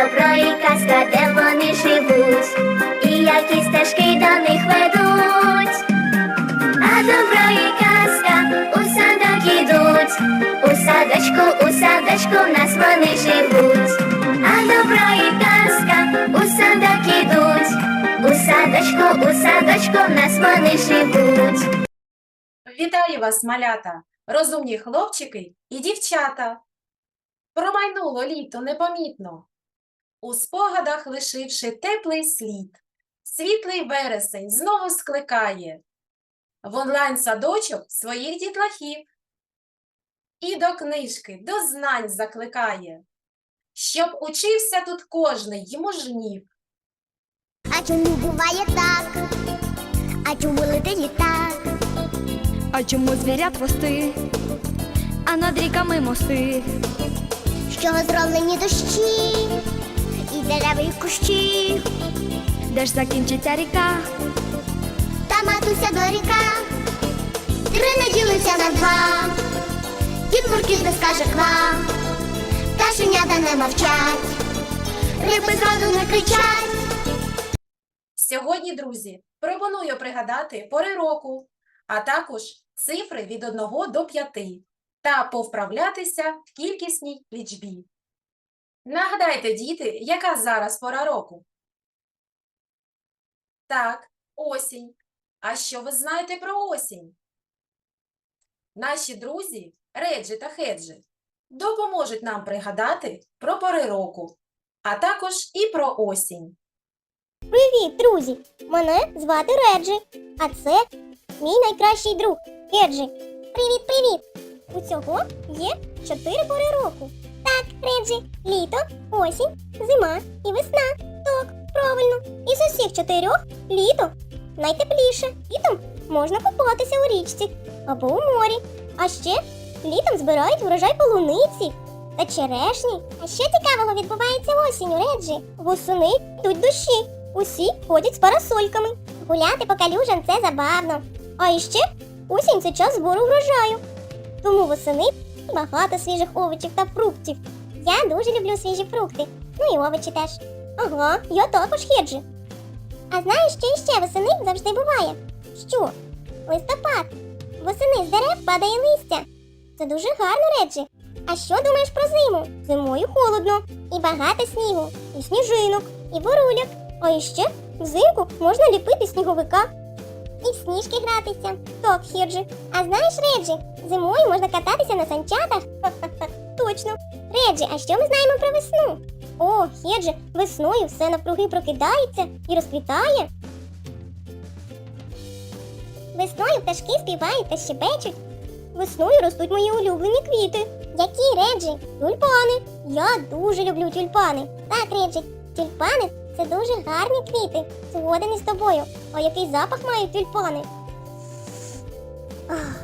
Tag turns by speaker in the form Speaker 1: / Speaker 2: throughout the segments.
Speaker 1: добро і казка, де вони живуть, і які стежки до них ведуть. А добро і казка у садок ідуть, у садочку, у садочку в нас вони живуть. А добро і казка у садок ідуть, у садочку, у садочку в нас вони живуть.
Speaker 2: Вітаю вас, малята, розумні хлопчики і дівчата. Промайнуло літо непомітно, у спогадах лишивши теплий слід. Світлий вересень знову скликає в онлайн-садочок своїх дітлахів і до книжки, до знань закликає, щоб учився тут кожний й мужнів.
Speaker 3: А чому буває так? А чому летить літак?
Speaker 4: А чому звірят хвости, а над ріками мости?
Speaker 3: З чого зроблені дощі? І дерева і кущі,
Speaker 4: Де ж закінчиться ріка?
Speaker 3: та матуся до ріка. Три не ділиться на два. Дід Муркіт не скаже ква. Пташенята не мовчать. Риби зроду не кричать.
Speaker 2: Сьогодні, друзі, пропоную пригадати пори року, а також цифри від 1 до 5 та повправлятися в кількісній лічбі. Нагадайте, діти, яка зараз пора року? Так, осінь. А що ви знаєте про осінь? Наші друзі, Реджі та Хеджі, допоможуть нам пригадати про пори року, а також і про осінь.
Speaker 3: Привіт, друзі! Мене звати Реджі, а це мій найкращий друг Реджі. Привіт, привіт! Усього є чотири пори року. Реджі, літо, осінь, зима і весна. Так, правильно. Із усіх чотирьох літо найтепліше. Літом можна купатися у річці або у морі. А ще літом збирають врожай полуниці та черешні. А що цікавого відбувається осінню, Реджі? Восени йдуть дощі. Усі ходять з парасольками. Гуляти по калюжам це забавно. А іще осінь це час збору врожаю. Тому восени багато свіжих овочів та фруктів. Я дуже люблю свіжі фрукти. Ну і овочі теж. Ага, я також хеджі. А знаєш, що іще восени завжди буває? Що? Листопад. Восени з дерев падає листя. Це дуже гарно, Реджі. А що думаєш про зиму? Зимою холодно, і багато снігу, і сніжинок, і бурульок. А іще взимку можна ліпити сніговика. І в сніжки гратися. Так, Хірджі. А знаєш, Реджі, зимою можна кататися на санчатах. Точно. Реджі, а що ми знаємо про весну? О, Хірджі, весною все навкруги прокидається і розквітає. Весною пташки співають та щебечуть. Весною ростуть мої улюблені квіти. Які Реджі? Тюльпани. Я дуже люблю тюльпани. Так, Реджі, тюльпани це дуже гарні квіти. Згоден із тобою. А який запах мають тюльпани? Ах.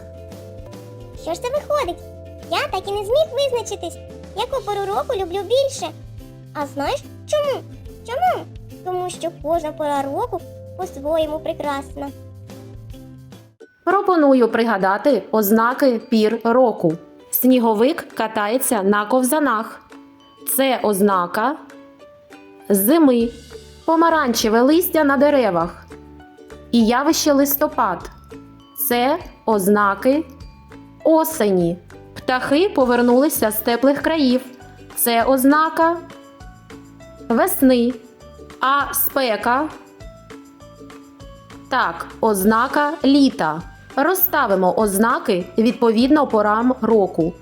Speaker 3: Що ж це виходить? Я так і не зміг визначитись, яку пору року люблю більше. А знаєш чому? Чому? Тому що кожна пора року по-своєму прекрасна.
Speaker 2: Пропоную пригадати ознаки пір року. Сніговик катається на ковзанах. Це ознака зими, помаранчеве листя на деревах і явище листопад. Це ознаки осені. Птахи повернулися з теплих країв. Це ознака весни. А спека так, ознака літа. Розставимо ознаки відповідно порам року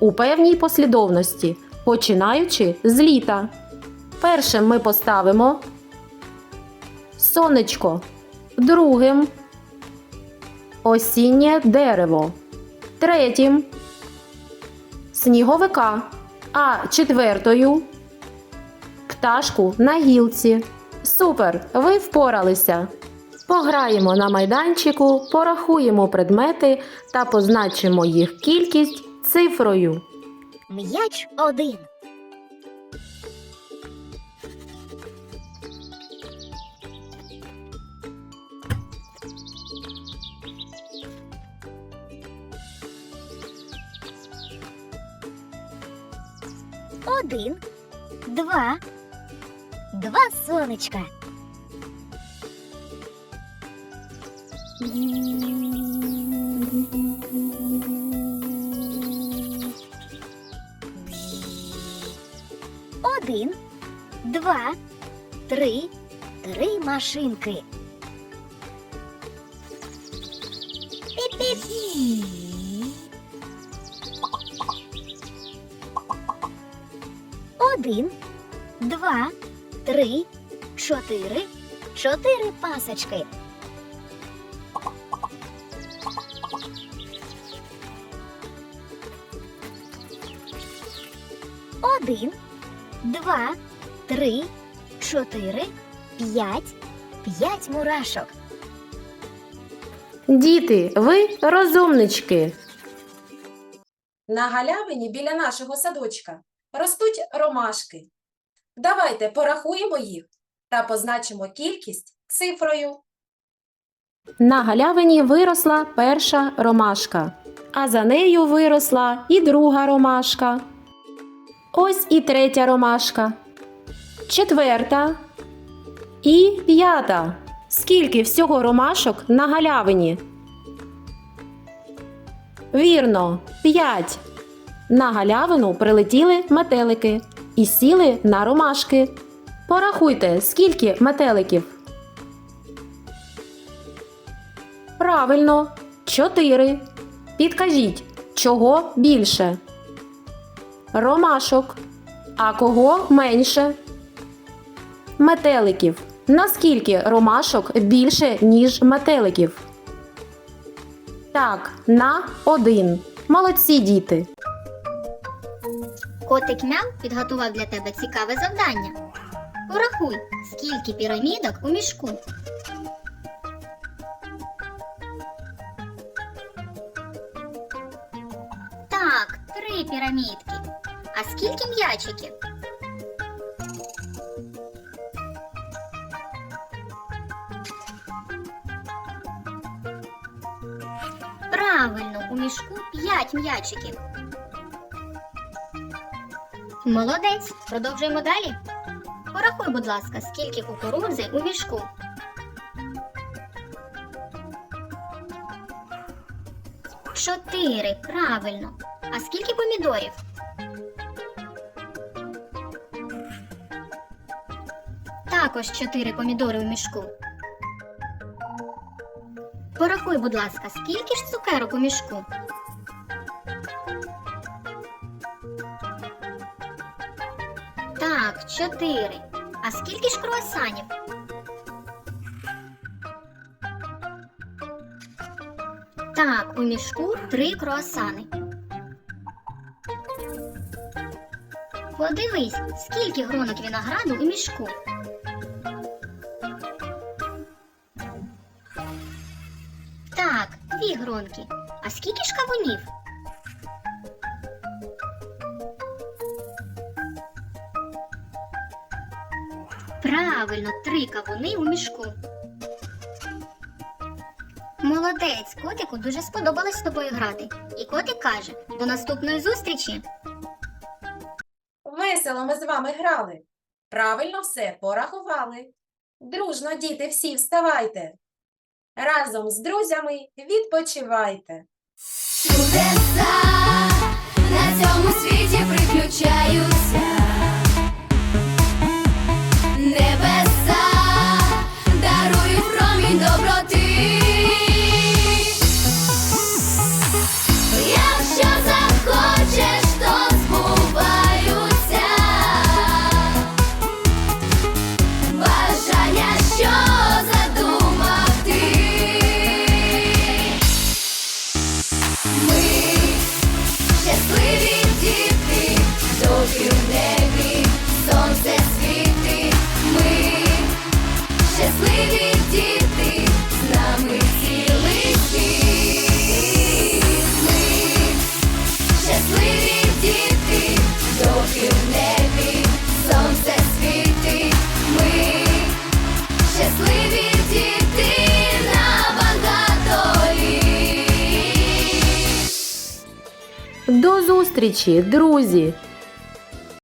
Speaker 2: у певній послідовності, починаючи з літа. Першим ми поставимо сонечко, другим осіннє дерево, третім сніговика, а четвертою пташку на гілці. Супер! Ви впоралися! Пограємо на майданчику, порахуємо предмети та позначимо їх кількість цифрою.
Speaker 3: М'яч один. Один, два,
Speaker 5: два сонечка. Один, два, три, три машинки. Піп-піп. Один, два, три, чотири, чотири пасочки. Один, два, три, чотири, п'ять, п'ять мурашок.
Speaker 2: Діти, ви розумнички.
Speaker 6: На галявині біля нашого садочка ростуть ромашки. Давайте порахуємо їх та позначимо кількість цифрою.
Speaker 2: На галявині виросла перша ромашка, а за нею виросла і друга ромашка. Ось і третя ромашка, четверта і п'ята. Скільки всього ромашок на галявині? Вірно, п'ять. На галявину прилетіли метелики і сіли на ромашки. Порахуйте, скільки метеликів. Правильно, чотири. Підкажіть, чого більше? Ромашок. А кого менше? Метеликів. Наскільки ромашок більше, ніж метеликів? Так, на один. Молодці діти.
Speaker 5: Котик Мяу підготував для тебе цікаве завдання. Порахуй, скільки пірамідок у мішку. Так, три пірамідки. А скільки м'ячиків? Правильно, у мішку п'ять м'ячиків. Молодець. Продовжуємо далі. Порахуй, будь ласка, скільки кукурудзи у мішку. Чотири. Правильно. А скільки помідорів? Також чотири помідори у мішку. Порахуй, будь ласка, скільки ж цукерок у мішку? Чотири. А скільки ж круасанів? Так, у мішку три круасани. Подивись, скільки гронок винограду у мішку. Так, дві гронки. А скільки ж кавунів? Правильно, три кавуни у мішку. Молодець, котику дуже сподобалось з тобою грати. І котик каже: до наступної зустрічі.
Speaker 6: Весело ми з вами грали. Правильно все порахували. Дружно, діти, всі вставайте. Разом з друзями відпочивайте.
Speaker 1: Чудеса на цьому світі приключаються. В небі сонце світить. Ми щасливі діти на літ.
Speaker 2: До зустрічі, друзі!